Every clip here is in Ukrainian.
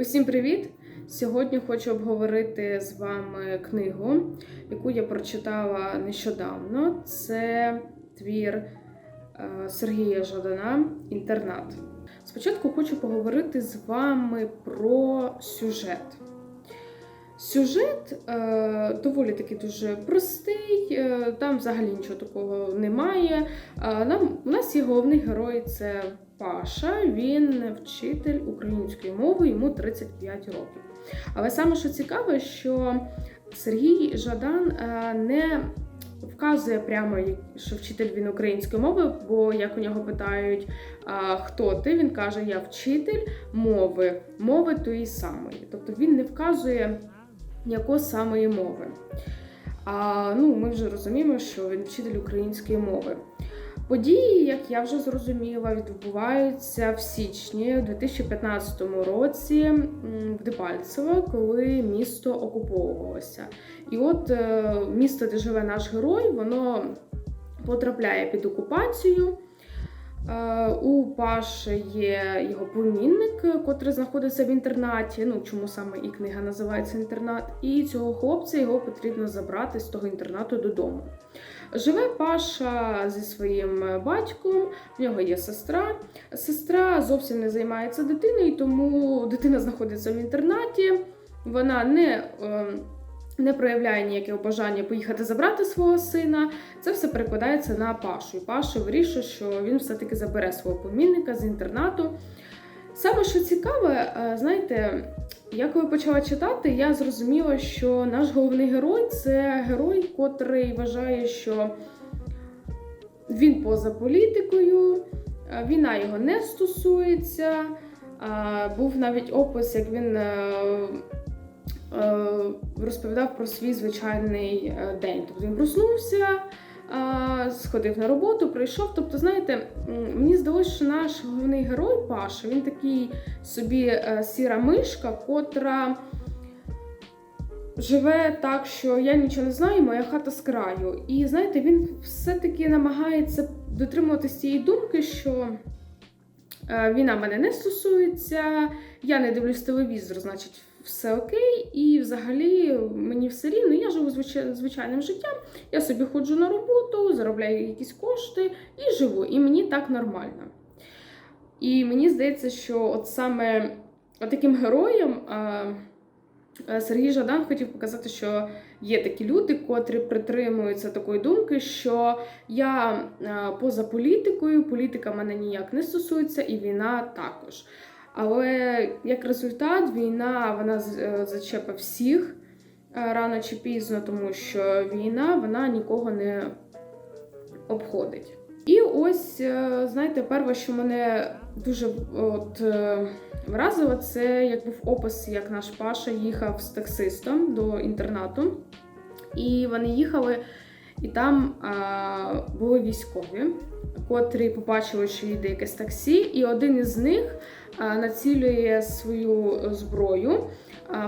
Усім привіт! Сьогодні хочу обговорити з вами книгу, яку я прочитала нещодавно. Це твір е, Сергія Жадана Інтернат. Спочатку хочу поговорити з вами про сюжет. Сюжет е, доволі таки дуже простий, е, там взагалі нічого такого немає. Е, нам, у нас є головний герой це Паша, він вчитель української мови, йому 35 років. Але саме що цікаве, що Сергій Жадан е, не вказує прямо, що вчитель він української мови, бо як у нього питають, хто ти, він каже, я вчитель мови, мови тої самої. Тобто він не вказує якої самої мови. А ну, ми вже розуміємо, що він вчитель української мови. Події, як я вже зрозуміла, відбуваються в січні у 2015 році в Дебальцево, коли місто окуповувалося. І от е, місто, де живе наш герой, воно потрапляє під окупацію. Е, У Паші є його племінник, котрий знаходиться в інтернаті. Ну чому саме і книга називається інтернат. І цього хлопця його потрібно забрати з того інтернату додому. Живе Паша зі своїм батьком, в нього є сестра. Сестра зовсім не займається дитиною, тому дитина знаходиться в інтернаті. Вона не, е, не проявляє ніякого бажання поїхати забрати свого сина. Це все перекладається на Пашу. І Паша вирішує, що він все-таки забере свого помінника з інтернату. Саме що цікаве, е, знаєте, я коли почала читати, я зрозуміла, що наш головний герой це герой, котрий вважає, що він поза політикою, е, війна його не стосується. Був навіть опис, як він е, розповідав про свій звичайний е, день. Тобто він проснувся, е, сходив на роботу, прийшов. Тобто, знаєте, мені здалося, що наш головний герой Паша, він такий собі е, сіра мишка, котра живе так, що я нічого не знаю, моя хата з краю. І знаєте, він все-таки намагається дотримуватися цієї думки, що е, війна мене не стосується, я не дивлюсь телевізор, значить. Все окей, і взагалі мені все рівно. Я живу звичайним життям. Я собі ходжу на роботу, заробляю якісь кошти і живу. І мені так нормально. І мені здається, що от саме таким героєм а, Сергій Жадан хотів показати, що є такі люди, котрі притримуються такої думки, що я поза політикою, політика мене ніяк не стосується, і війна також. Але як результат, війна вона е, зачепить всіх е, рано чи пізно, тому що війна вона нікого не обходить. І ось, е, знаєте, перше, що мене дуже от, вразило, це як був опис, як наш Паша їхав з таксистом до інтернату. І вони їхали, і там а, були військові, котрі побачили, що їде якесь таксі, і один із них націлює свою зброю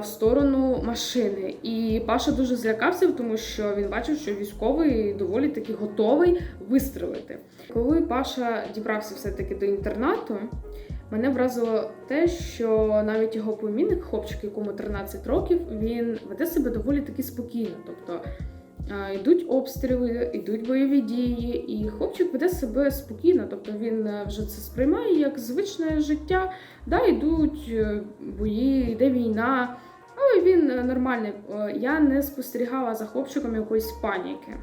в сторону машини. І Паша дуже злякався, тому що він бачив, що військовий доволі таки готовий вистрелити. Коли Паша дібрався все-таки до інтернату, мене вразило те, що навіть його племінник, хлопчик, якому 13 років, він веде себе доволі таки спокійно. Тобто йдуть обстріли, йдуть бойові дії, і хлопчик веде себе спокійно. Тобто він е, вже це сприймає як звичне життя. Да, йдуть е, бої, йде війна. Але він е, нормальний. Я не спостерігала за хлопчиком якоїсь паніки.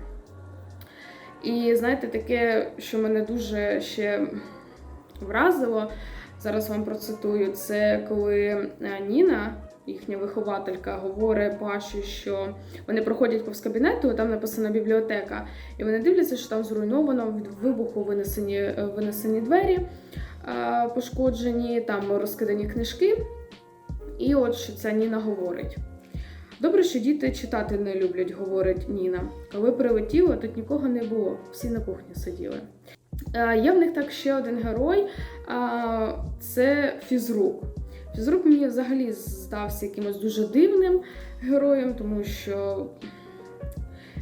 І знаєте, таке, що мене дуже ще вразило, зараз вам процитую, це коли Ніна, їхня вихователька, говорить Паші, що вони проходять повз кабінету, там написано бібліотека, і вони дивляться, що там зруйновано від вибуху винесені, е, винесені двері, е, пошкоджені, там розкидані книжки. І от що ця Ніна говорить. Добре, що діти читати не люблять, говорить Ніна. Коли прилетіло, тут нікого не було, всі на кухні сиділи. Е, Є в них так ще один герой це фізрук. Фізрук мені взагалі здався якимось дуже дивним героєм, тому що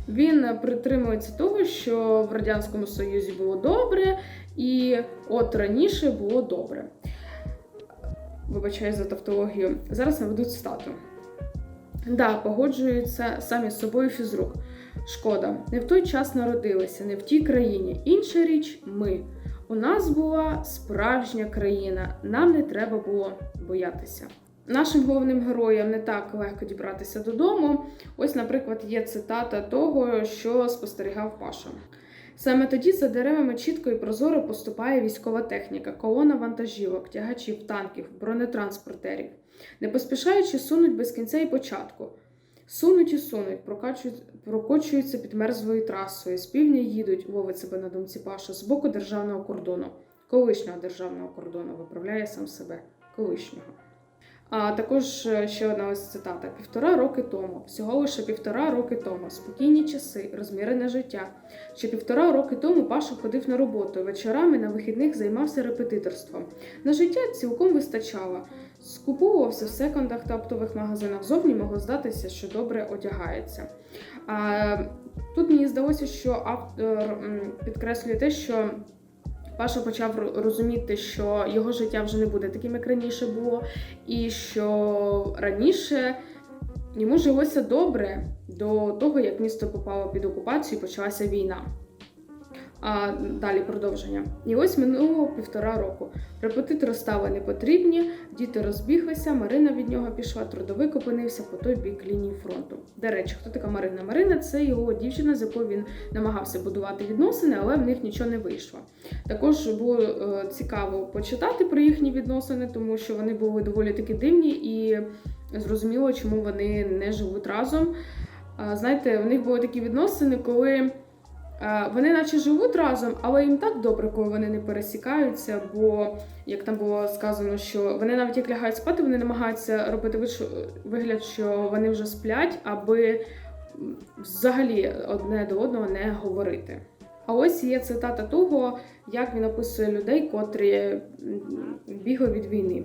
він притримується того, що в Радянському Союзі було добре, і от раніше було добре. вибачаю за тавтологію. Зараз наведу цитату. Да, погоджуються самі з собою фізрук. Шкода, не в той час народилися, не в тій країні. Інша річ ми. У нас була справжня країна, нам не треба було боятися. Нашим головним героям не так легко дібратися додому. Ось, наприклад, є цитата того, що спостерігав Паша. Саме тоді за деревами чітко і прозоро поступає військова техніка, колона вантажівок, тягачів, танків, бронетранспортерів. Не поспішаючи сунуть без кінця і початку. Сунуть і сунуть, прокачують, прокочуються під мерзлою трасою, з півдня їдуть, ловить себе на думці Паша, з боку державного кордону, колишнього державного кордону, виправляє сам себе, колишнього. А також е, ще одна ось цитата: півтора роки тому, всього лише півтора роки тому, спокійні часи, розмірене життя. Ще півтора роки тому Паша ходив на роботу, вечорами на вихідних займався репетиторством. На життя цілком вистачало. Скуповувався в секондах та оптових магазинах. Зовні могло здатися, що добре одягається. А, тут мені здалося, що автор підкреслює те, що Паша почав розуміти, що його життя вже не буде таким, як раніше було, і що раніше йому жилося добре до того, як місто попало під окупацію і почалася війна. А далі продовження. І ось минуло півтора року. Репетитори стали не потрібні, діти розбіглися, Марина від нього пішла, трудовик опинився по той бік лінії фронту. До речі, хто така Марина? Марина це його дівчина, з якою він намагався будувати відносини, але в них нічого не вийшло. Також було е, цікаво почитати про їхні відносини, тому що вони були доволі таки дивні і зрозуміло, чому вони не живуть разом. Знаєте, в них були такі відносини, коли вони наче живуть разом, але їм так добре, коли вони не пересікаються. Бо, як там було сказано, що вони навіть як лягають спати, вони намагаються робити вигляд, що вони вже сплять, аби взагалі одне до одного не говорити. А ось є цитата того, як він описує людей, котрі бігли від війни.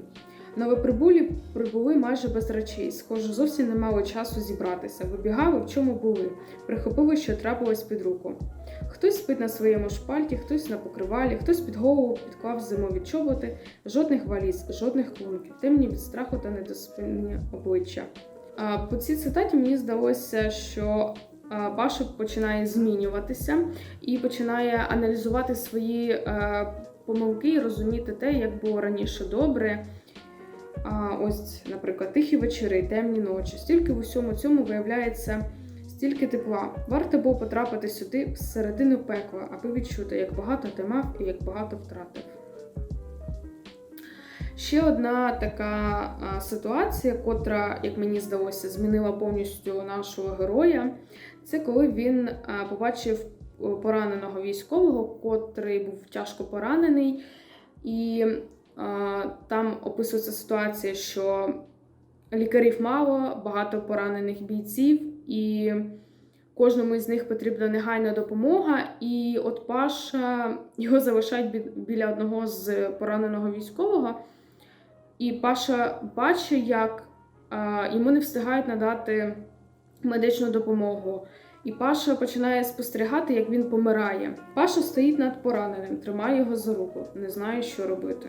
Новоприбулі прибули майже без речей. Схоже, зовсім не мали часу зібратися. Вибігали, в чому були, прихопили, що трапилось під руку. Хтось спить на своєму шпальті, хтось на покривалі, хтось під голову підклав зимові чоботи, жодних валіз, жодних клунків, темні від страху та недоспинні обличчя. А, По цій цитаті мені здалося, що Паша починає змінюватися і починає аналізувати свої помилки і розуміти те, як було раніше добре. А, ось, наприклад, тихі вечори, темні ночі. Стільки в усьому цьому виявляється стільки тепла. Варто було потрапити сюди всередину пекла, аби відчути, як багато ти мав і як багато втратив. Ще одна така ситуація, котра, як мені здалося, змінила повністю нашого героя. Це коли він побачив пораненого військового, котрий був тяжко поранений, і а, там описується ситуація, що лікарів мало, багато поранених бійців, і кожному із них потрібна негайна допомога. І от Паша його залишають біля одного з пораненого військового. І Паша бачить, як йому не встигають надати медичну допомогу. І Паша починає спостерігати, як він помирає. Паша стоїть над пораненим, тримає його за руку, не знає, що робити.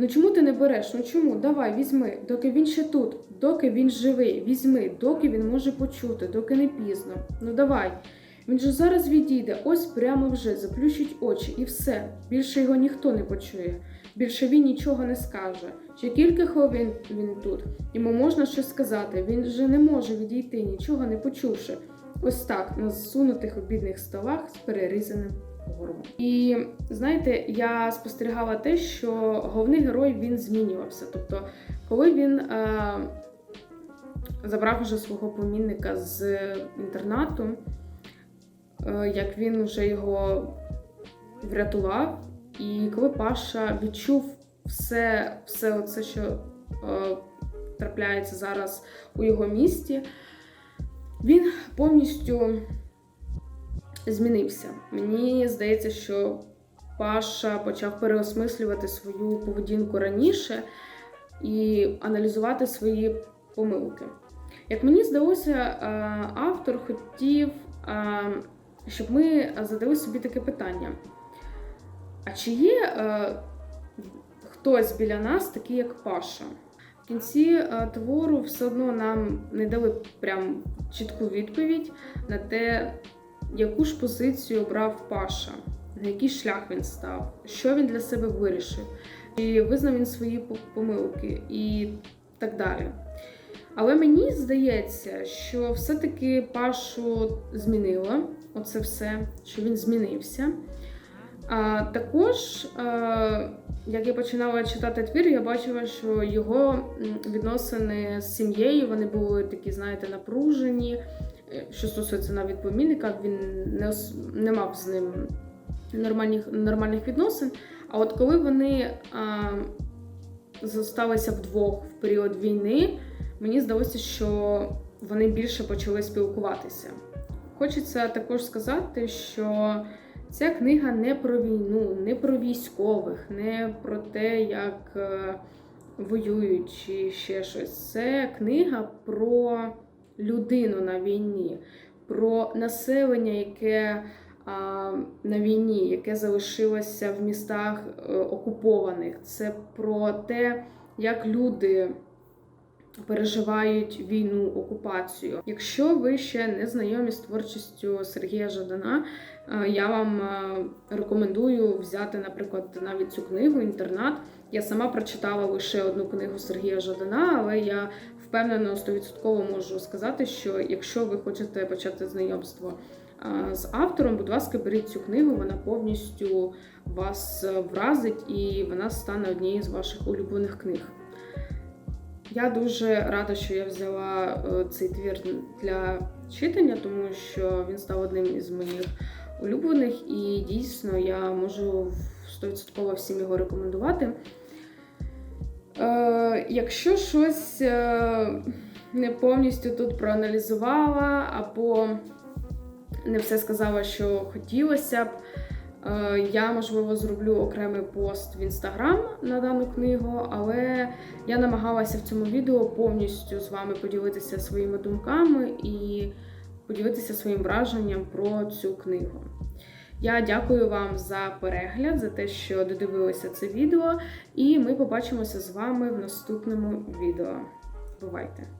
Ну чому ти не береш? Ну чому? Давай, візьми, доки він ще тут, доки він живий, візьми, доки він може почути, доки не пізно. Ну давай. Він же зараз відійде, ось прямо вже заплющить очі і все. Більше його ніхто не почує. Більше він нічого не скаже. Ще кілька хвилин він тут. Йому можна щось сказати. Він же не може відійти, нічого не почувши. Ось так, на зсунутих обідних столах з перерізаним горлом. І знаєте, я спостерігала те, що головний герой він змінювався. Тобто, коли він е, забрав вже свого племінника з інтернату, е, як він вже його врятував, і коли Паша відчув все, все оце, що е, трапляється зараз у його місті, він повністю змінився. Мені здається, що Паша почав переосмислювати свою поведінку раніше і аналізувати свої помилки. Як мені здалося, е, автор хотів, е, щоб ми задали собі таке питання. А чи є е, хтось біля нас, такий як Паша. В кінці твору все одно нам не дали прям чітку відповідь на те, яку ж позицію обрав Паша, на який шлях він став, що він для себе вирішив, і визнав він свої помилки і так далі. Але мені здається, що все-таки Пашу змінило оце все, що він змінився. А також, е, як я починала читати твір, я бачила, що його відносини з сім'єю вони були такі, знаєте, напружені. Що стосується навіть племінника, він не, не мав з ним нормальних, нормальних відносин. А от коли вони а, зосталися вдвох в період війни, мені здалося, що вони більше почали спілкуватися. Хочеться також сказати, що ця книга не про війну, не про військових, не про те, як е, воюють чи ще щось. Це книга про людину на війні, про населення, яке на війні, яке залишилося в містах е, окупованих. Це про те, як люди переживають війну, окупацію. Якщо ви ще не знайомі з творчістю Сергія Жадана, е, я вам е, рекомендую взяти, наприклад, навіть цю книгу Інтернат. Я сама прочитала лише одну книгу Сергія Жадана, але я впевнено 100% можу сказати, що якщо ви хочете почати знайомство з автором, будь ласка, беріть цю книгу, вона повністю вас вразить і вона стане однією з ваших улюблених книг. Я дуже рада, що я взяла е, цей твір для читання, тому що він став одним із моїх улюблених, і дійсно я можу 100% всім його рекомендувати. Е, якщо щось е, не повністю тут проаналізувала, або не все сказала, що хотілося б, е, я, можливо, зроблю окремий пост в інстаграм на дану книгу, але я намагалася в цьому відео повністю з вами поділитися своїми думками і поділитися своїм враженням про цю книгу. Я дякую вам за перегляд, за те, що додивилися це відео, і ми побачимося з вами в наступному відео. Бувайте!